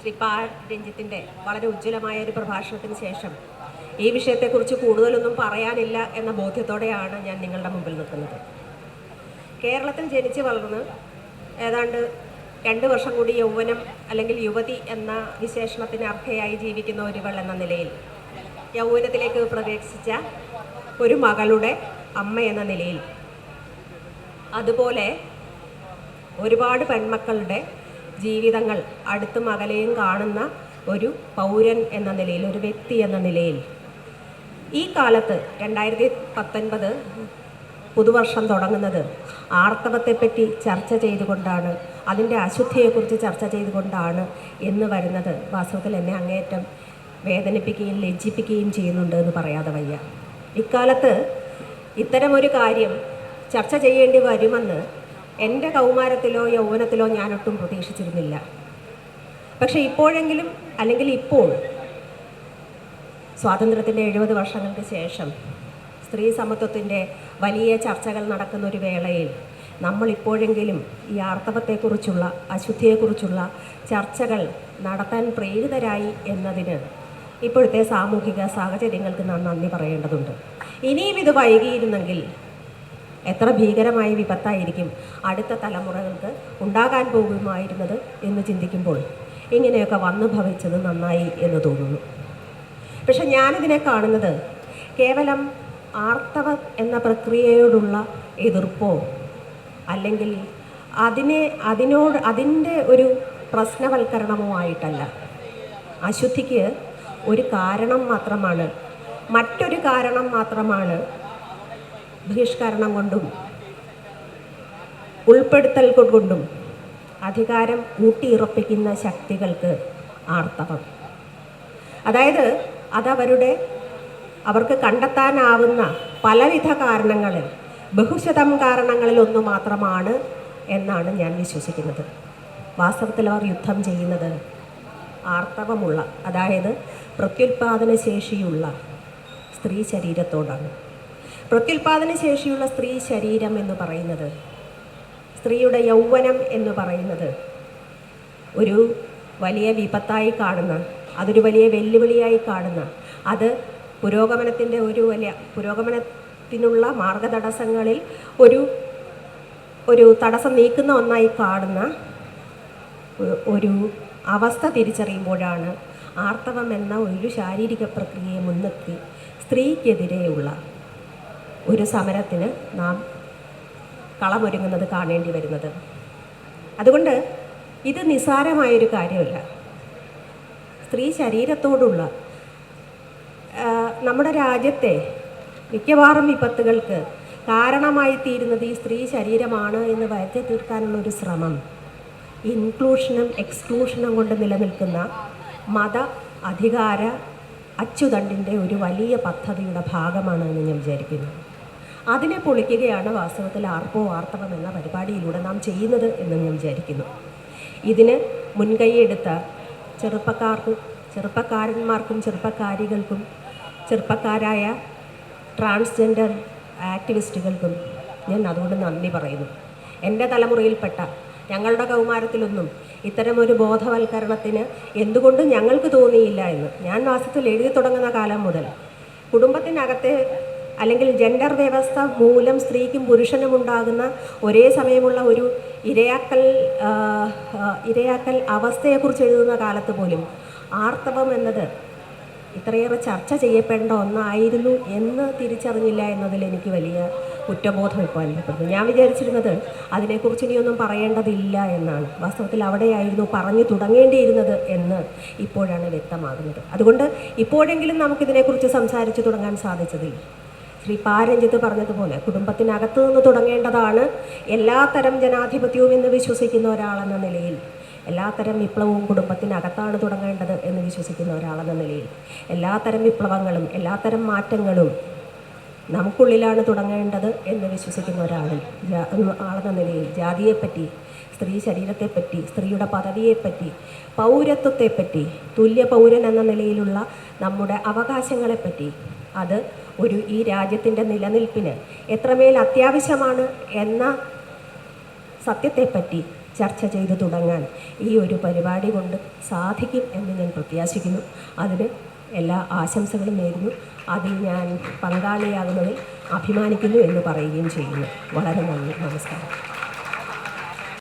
ശ്രീ പാ രഞ്ജിത്തിന്റെ വളരെ ഉജ്ജ്വലമായ ഒരു പ്രഭാഷണത്തിന് ശേഷം ഈ വിഷയത്തെക്കുറിച്ച് കൂടുതലൊന്നും പറയാനില്ല എന്ന ബോധ്യത്തോടെയാണ് ഞാൻ നിങ്ങളുടെ മുമ്പിൽ നിൽക്കുന്നത്. കേരളത്തിൽ ജനിച്ച് വളർന്ന് ഏതാണ്ട് രണ്ട് വർഷം കൂടി യൗവനം അല്ലെങ്കിൽ യുവതി എന്ന വിശേഷണത്തിന് അർഹയായി ജീവിക്കുന്ന ഒരുവൾ എന്ന നിലയിൽ യൗവനത്തിലേക്ക് പ്രവേശിച്ച ഒരു മകളുടെ അമ്മ എന്ന നിലയിൽ അതുപോലെ ഒരുപാട് പെൺമക്കളുടെ ജീവിതങ്ങൾ അടുത്തും അകലെയും കാണുന്ന ഒരു പൗരൻ എന്ന നിലയിൽ ഒരു വ്യക്തി എന്ന നിലയിൽ. ഈ കാലത്ത് രണ്ടായിരത്തി പത്തൊൻപത് പുതുവർഷം തുടങ്ങുന്നത് ആർത്തവത്തെപ്പറ്റി ചർച്ച ചെയ്തുകൊണ്ടാണ് അതിന്റെ അശുദ്ധിയെക്കുറിച്ച് ചർച്ച ചെയ്തുകൊണ്ടാണ് എന്ന് വരുന്നത്. വാസ്തവത്തിൽ എന്നെ അങ്ങേയറ്റം വേദനിപ്പിക്കുകയും ലജ്ജിപ്പിക്കുകയും ചെയ്യുന്നുണ്ട് എന്ന് പറയാതെ വയ്യ. ഇക്കാലത്ത് ഇത്തരമൊരു കാര്യം ചർച്ച ചെയ്യേണ്ടി വരുമെന്ന് എന്റെ കൗമാരത്തിലോ യൗവനത്തിലോ ഞാനൊട്ടും പ്രതീക്ഷിച്ചിരുന്നില്ല. പക്ഷേ ഇപ്പോഴെങ്കിലും അല്ലെങ്കിൽ ഇപ്പോൾ സ്വാതന്ത്ര്യത്തിന്റെ എഴുപത് വർഷങ്ങൾക്ക് ശേഷം സ്ത്രീ സമത്വത്തിന്റെ വലിയ ചർച്ചകൾ നടക്കുന്ന ഒരു വേളയിൽ നമ്മൾ ഇപ്പോഴെങ്കിലും ഈ ആർത്തവത്തെക്കുറിച്ചുള്ള അശുദ്ധിയെക്കുറിച്ചുള്ള ചർച്ചകൾ നടത്താൻ പ്രേരിതരായി എന്നതിന് ഇപ്പോഴത്തെ സാമൂഹിക സാഹചര്യങ്ങൾക്ക് നാം നന്ദി പറയേണ്ടതുണ്ട്. ഇനിയും ഇത് വൈകിയിരുന്നെങ്കിൽ എത്ര ഭീകരമായ വിപത്തായിരിക്കും അടുത്ത തലമുറകൾക്ക് ഉണ്ടാകാൻ പോകുമായിരുന്നത് എന്ന് ചിന്തിക്കുമ്പോൾ ഇങ്ങനെയൊക്കെ വന്നു ഭവിച്ചത് നന്നായി എന്ന് തോന്നുന്നു. പക്ഷെ ഞാനിതിനെ കാണുന്നത് കേവലം ആർത്തവ എന്ന പ്രക്രിയയോടുള്ള എതിർപ്പോ അല്ലെങ്കിൽ അതിനെ അതിനോട് അതിന്റെ ഒരു പ്രശ്നവൽക്കരണമോ ആയിട്ടല്ല. അശുദ്ധിക്ക് ഒരു കാരണം മാത്രമാണ്. മറ്റൊരു കാരണം മാത്രമാണ് ബഹിഷ്കരണം കൊണ്ടും ഉൾപ്പെടുത്തൽ കൊണ്ടും അധികാരം ഊട്ടിയുറപ്പിക്കുന്ന ശക്തികൾക്ക് ആർത്തവം. അതായത് അതവരുടെ അവർക്ക് കണ്ടെത്താനാവുന്ന പലവിധ കാരണങ്ങളിൽ ബഹുശതം കാരണങ്ങളിൽ ഒന്ന് മാത്രമാണ് എന്നാണ് ഞാൻ വിശ്വസിക്കുന്നത്. വാസ്തവത്തിൽ അവർ യുദ്ധം ചെയ്യുന്നത് ആർത്തവമുള്ള അതായത് പ്രത്യുൽപാദന ശേഷിയുള്ള സ്ത്രീ ശരീരത്തോടാണ് പ്രത്യുൽപാദന ശേഷിയുള്ള സ്ത്രീ ശരീരം എന്ന് പറയുന്നത് സ്ത്രീയുടെ യൗവനം എന്ന് പറയുന്നത് ഒരു വലിയ വിപത്തായി കാണുന്ന അതൊരു വലിയ വെല്ലുവിളിയായി കാണുന്ന അത് പുരോഗമനത്തിന്റെ ഒരു വലിയ പുരോഗമനത്തിനുള്ള മാർഗതടസ്സങ്ങളിൽ ഒരു ഒരു തടസ്സം നീക്കുന്ന ഒന്നായി കാണുന്ന ഒരു അവസ്ഥ തിരിച്ചറിയുമ്പോഴാണ് ആർത്തവം എന്ന ഒരു ശാരീരിക പ്രക്രിയയെ മുൻനിർത്തി സ്ത്രീക്കെതിരെയുള്ള ഒരു സമരത്തിന് നാം കളമൊരുങ്ങുന്നത് കാണേണ്ടി വരുന്നത്. അതുകൊണ്ട് ഇത് നിസ്സാരമായൊരു കാര്യമല്ല. സ്ത്രീ ശരീരത്തോടുള്ള നമ്മുടെ രാജ്യത്തെ മിക്കവാറും വിപത്തുകൾക്ക് കാരണമായി തീരുന്നത് ഈ സ്ത്രീ ശരീരമാണ് എന്ന് വരുത്തി തീർക്കാനുള്ള ഒരു ശ്രമം. ഇൻക്ലൂഷനും എക്സ്ക്ലൂഷനും കൊണ്ട് നിലനിൽക്കുന്ന മത അധികാര അച്ചുതണ്ടിന്റെ ഒരു വലിയ പദ്ധതിയുടെ ഭാഗമാണ് എന്ന് ഞാൻ വിചാരിക്കുന്നു. അതിനെ പൊളിക്കുകയാണ് വാസ്തവത്തിൽ ആർപ്പോ ആർത്തവം എന്ന പരിപാടിയിലൂടെ നാം ചെയ്യുന്നത് എന്ന് ഞാൻ വിചാരിക്കുന്നു. ഇതിന് മുൻകൈയെടുത്ത ചെറുപ്പക്കാർക്കും ചെറുപ്പക്കാരന്മാർക്കും ചെറുപ്പക്കാരികൾക്കും ചെറുപ്പക്കാരായ ട്രാൻസ്ജെൻഡർ ആക്ടിവിസ്റ്റുകൾക്കും ഞാൻ അതുകൊണ്ട് നന്ദി പറയുന്നു. എന്റെ തലമുറയിൽപ്പെട്ട ഞങ്ങളുടെ കൗമാരത്തിലൊന്നും ഇത്തരമൊരു ബോധവൽക്കരണത്തിന് എന്തുകൊണ്ടും ഞങ്ങൾക്ക് തോന്നിയില്ല എന്ന്. ഞാൻ വാസ്തവത്തിൽ എഴുതി തുടങ്ങുന്ന കാലം മുതൽ കുടുംബത്തിനകത്തെ അല്ലെങ്കിൽ ജെൻഡർ വ്യവസ്ഥ മൂലം സ്ത്രീക്കും പുരുഷനും ഉണ്ടാകുന്ന ഒരേ സമയമുള്ള ഒരു ഇരയാക്കൽ ഇരയാക്കൽ അവസ്ഥയെക്കുറിച്ച് എഴുതുന്ന കാലത്ത് പോലും ആർത്തവം എന്നത് ഇത്രയേറെ ചർച്ച ചെയ്യപ്പെടേണ്ട ഒന്നായിരുന്നു എന്ന് തിരിച്ചറിഞ്ഞില്ല എന്നതിൽ എനിക്ക് വലിയ കുറ്റബോധം ഇപ്പോൾ അനുഭവപ്പെടുന്നു. ഞാൻ വിചാരിച്ചിരുന്നത് അതിനെക്കുറിച്ച് ഇനിയൊന്നും പറയേണ്ടതില്ല എന്നാണ്. വാസ്തവത്തിൽ അവിടെയായിരുന്നു പറഞ്ഞു തുടങ്ങേണ്ടിയിരുന്നത് എന്ന് ഇപ്പോഴാണ് വ്യക്തമാകുന്നത്. അതുകൊണ്ട് ഇപ്പോഴെങ്കിലും നമുക്കിതിനെക്കുറിച്ച് സംസാരിച്ചു തുടങ്ങാൻ സാധിച്ചതിൽ ശ്രീ പാരഞ്ജിത്ത് പറഞ്ഞതുപോലെ കുടുംബത്തിനകത്ത് നിന്ന് തുടങ്ങേണ്ടതാണ് എല്ലാത്തരം ജനാധിപത്യവും എന്ന് വിശ്വസിക്കുന്ന ഒരാളെന്ന നിലയിൽ എല്ലാത്തരം വിപ്ലവവും കുടുംബത്തിനകത്താണ് തുടങ്ങേണ്ടത് എന്ന് വിശ്വസിക്കുന്ന ഒരാളെന്ന നിലയിൽ എല്ലാത്തരം വിപ്ലവങ്ങളും എല്ലാത്തരം മാറ്റങ്ങളും നമുക്കുള്ളിലാണ് തുടങ്ങേണ്ടത് എന്ന് വിശ്വസിക്കുന്ന ഒരാളിൽ ആളെന്ന നിലയിൽ ജാതിയെപ്പറ്റി സ്ത്രീ ശരീരത്തെപ്പറ്റി സ്ത്രീയുടെ പദവിയെപ്പറ്റി പൗരത്വത്തെപ്പറ്റി തുല്യ പൗരൻ എന്ന നിലയിലുള്ള നമ്മുടെ അവകാശങ്ങളെപ്പറ്റി അത് ഒരു ഈ രാജ്യത്തിന്റെ നിലനിൽപ്പിന് എത്രമേൽ അത്യാവശ്യമാണ് എന്ന സത്യത്തെപ്പറ്റി ചർച്ച ചെയ്തു തുടങ്ങാൻ ഈ ഒരു പരിപാടി കൊണ്ട് സാധിക്കും എന്ന് ഞാൻ പ്രത്യാശിക്കുന്നു. അതിന് എല്ലാ ആശംസകളും നേരുന്നു. അതിൽ ഞാൻ പങ്കാളിയാകുന്നതിൽ അഭിമാനിക്കുന്നു എന്ന് പറയുകയും ചെയ്യുന്നു. വളരെ നന്ദി. നമസ്കാരം.